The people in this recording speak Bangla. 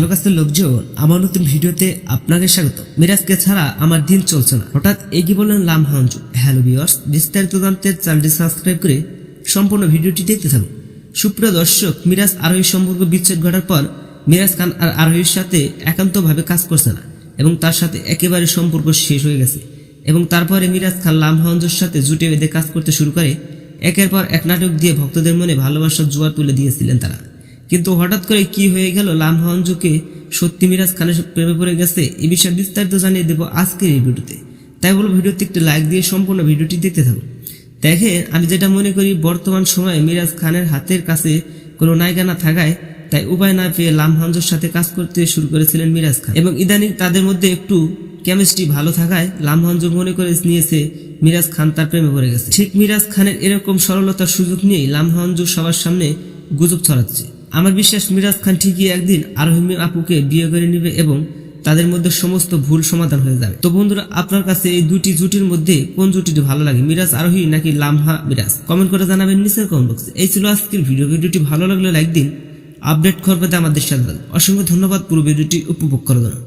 হ্যালো কাছের লোকজন, আমার নতুন ভিডিওতে আপনাকে স্বাগত। মিরাজকে ছাড়া আমার দিন চলছে না। হঠাৎ এগিয়ে বললেন লাম হাঞ্জু। হ্যালো বিয়ার্স বিস্তারিত জানতে চ্যানেলটি সাবস্ক্রাইব করে সম্পূর্ণ ভিডিওটি দেখতে থাকুন। সুপ্রিয় দর্শক, মিরাজ আরোহী সম্পর্ক বিচ্ছেদ ঘটার পর মিরাজ খান আর আরোহীর সাথে একান্তভাবে কাজ করছে না এবং তার সাথে একেবারে সম্পর্ক শেষ হয়ে গেছে এবং তারপরে মিরাজ খান লাম হাঞ্জুর সাথে জুটে বেঁধে কাজ করতে শুরু করে, একের পর এক নাটক দিয়ে ভক্তদের মনে ভালোবাসার জোয়ার তুলে দিয়েছিলেন তারা। কিন্তু হঠাৎ করে কি হয়ে গেল? লামহাঞ্জুকে সত্যি মিরাজ খানের প্রেমে পড়ে গেছে? এ বিষয়ে বিস্তারিত জানিয়ে দেবো আজকের এই ভিডিওতে। তাই বলো ভিডিওতে একটু লাইক দিয়ে সম্পূর্ণ ভিডিওটি দেখতে থাকুন। দেখে আমি যেটা মনে করি, বর্তমান সময়ে মিরাজ খানের হাতের কাছে কোনো নায়িকা না থাকায় তাই উপায় না পেয়ে লামহাঞ্জুর সাথে কাজ করতে শুরু করেছিলেন মিরাজ খান। এবং ইদানিং তাদের মধ্যে একটু কেমিস্ট্রি ভালো থাকায় লামহাঞ্জু মনে করে নিয়েছে মিরাজ খান তার প্রেমে পড়ে গেছে। ঠিক মিরাজ খানের এরকম সরলতার সুযোগ নিয়েই লামহাঞ্জু সবার সামনে গুজব ছড়াচ্ছে। আমার বিশ্বাস মিরাজ খান ঠিকই একদিন আরোহী আপুকে বিয়ে করে নেবে এবং তাদের মধ্যে সমস্ত ভুল সমাধান হয়ে যাবে। তো বন্ধুরা, আপনার কাছে এই দুটি জুটির মধ্যে কোন জুটিটি ভালো লাগে, মিরাজ আরোহী নাকি লামহা মিরাজ? কমেন্ট করে জানাবেন নিচের কমেন্ট বক্সে এই ছিল আজকের ভিডিও ভিডিওটি ভালো লাগলে লাইক দিন আপডেট খবর পেতে আমাদের সাথে অসংখ্য ধন্যবাদ, পুরো ভিডিওটি উপভোগ করার জন্য